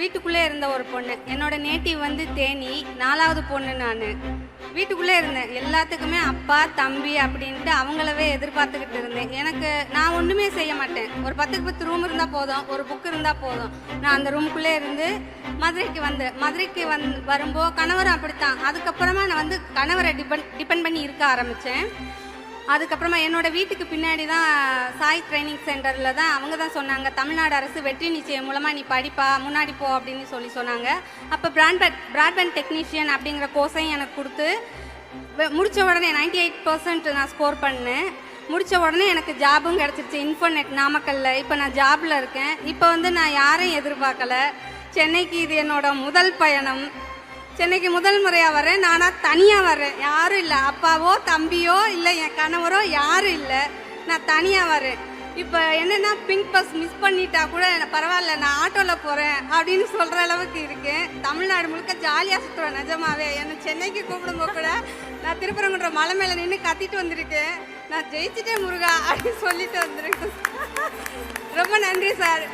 வீட்டுக்குள்ளே இருந்த ஒரு பொண்ணு. என்னோட நேட்டிவ் வந்து தேனி. நாலாவது பொண்ணு நான். வீட்டுக்குள்ளே இருந்தேன். எல்லாத்துக்குமே அப்பா தம்பி அப்படின்ட்டு அவங்களவே எதிர்பார்த்துக்கிட்டு இருந்தேன். எனக்கு நான் ஒன்றுமே செய்ய மாட்டேன். ஒரு பத்துக்கு பத்து ரூம் இருந்தால் போதும். ஒரு புக் இருந்தால் போதும். நான் அந்த ரூமுக்குள்ளே இருந்து மதுரைக்கு வந்து மதுரைக்கு வந் வரும்போது கணவரும் அப்படித்தான். அதுக்கப்புறமா நான் வந்து கணவரை டிபெண்ட் டிபெண்ட் பண்ணி இருக்க ஆரம்பித்தேன் அதுக்கப்புறமா என்னோட வீட்டுக்கு பின்னாடி தான் சாய் ட்ரைனிங் சென்டரில் தான் அவங்க தான் சொன்னாங்க தமிழ்நாடு அரசு வெற்றி நிச்சயம் மூலமாக நீ படிப்பா முன்னாடி போ அப்படின்னு சொல்லி சொன்னாங்க. அப்போ பிராட்பேண்ட் பிராட்பேண்ட் டெக்னீஷியன் அப்படிங்கிற கோர்ஸையும் எனக்கு கொடுத்து முடித்த உடனே 98% எயிட் பர்சன்ட் நான் ஸ்கோர் பண்ணேன். முடித்த உடனே எனக்கு ஜாபும் கிடச்சிருச்சு இன்ஃபோநெட் நாமக்கல்ல. இப்போ நான் ஜாபில் இருக்கேன். இப்போ வந்து நான் யாரையும் எதிர்பார்க்கல. சென்னைக்கு இது என்னோட முதல் பயணம். சென்னைக்கு முதல் முறையாக வரேன் நானாக தனியாக வரேன் யாரும் இல்லை. அப்பாவோ தம்பியோ இல்லை என் கணவரோ யாரும் இல்லை. நான் தனியாக வரேன் இப்போ என்னென்னா பிங்க் பஸ் மிஸ் பண்ணிட்டா கூட எனக்கு பரவாயில்ல நான் ஆட்டோவில் போகிறேன் அப்படின்னு சொல்கிற அளவுக்கு இருக்கேன். தமிழ்நாடு முழுக்க ஜாலியாக சுற்றுவேன் நிஜமாவே. என்னை சென்னைக்கு கூப்பிடும்போது கூட நான் திருப்பரங்குன்ற மலை மேலே நின்று கத்திட்டு வந்திருக்கேன். நான் ஜெயிச்சிட்டேன் முருகா அப்படின்னு சொல்லிட்டு வந்திருக்கேன். ரொம்ப நன்றி சார்.